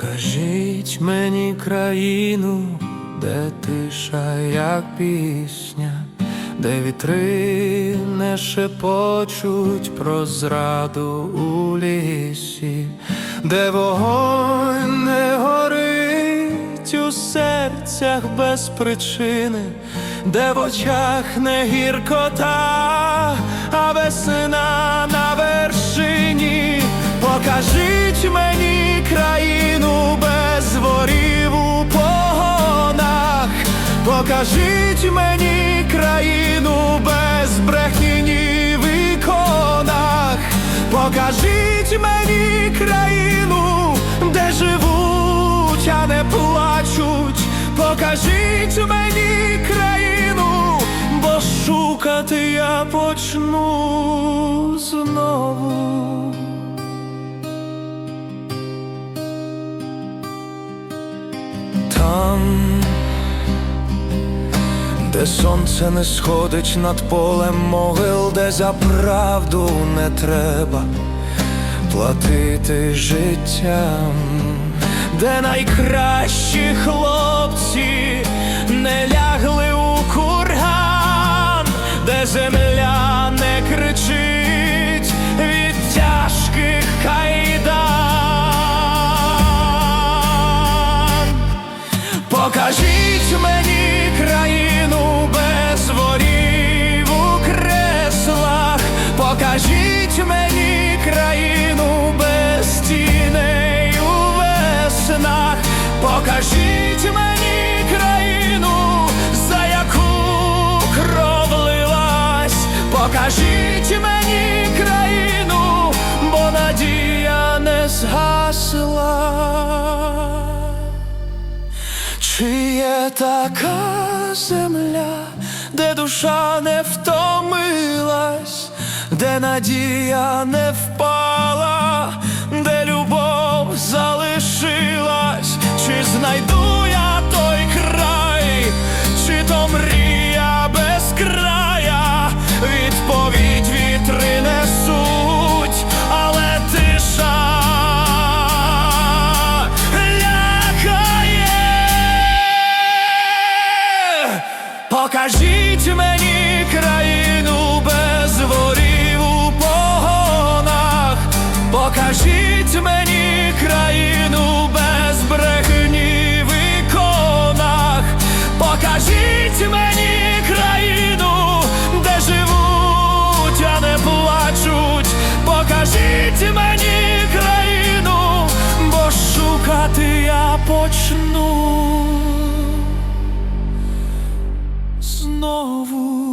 Покажіть мені країну, де тиша, як пісня, де вітри не шепочуть про зраду у лісі, де вогонь не горить у серцях без причини, де в очах не гіркота, а весна покажіть мені країну без брехні ні в іконах, покажіть мені країну, де живуть, а не плачуть, покажіть мені країну, бо шукати я почну знову. Де сонце не сходить над полем могил, де за правду не треба платити життям, де найкращі хлопці не лягли у курган, де земля не кричить від тяжких кайдан. Покажіть покажіть мені країну, за яку кров лилась, покажіть мені країну, бо надія не згасла. Чи є така земля, де душа не втомилась, де надія не впала, де любов залишилась, мрія без края, відповідь вітри несуть, але тиша лякає. Покажіть мені почну знову.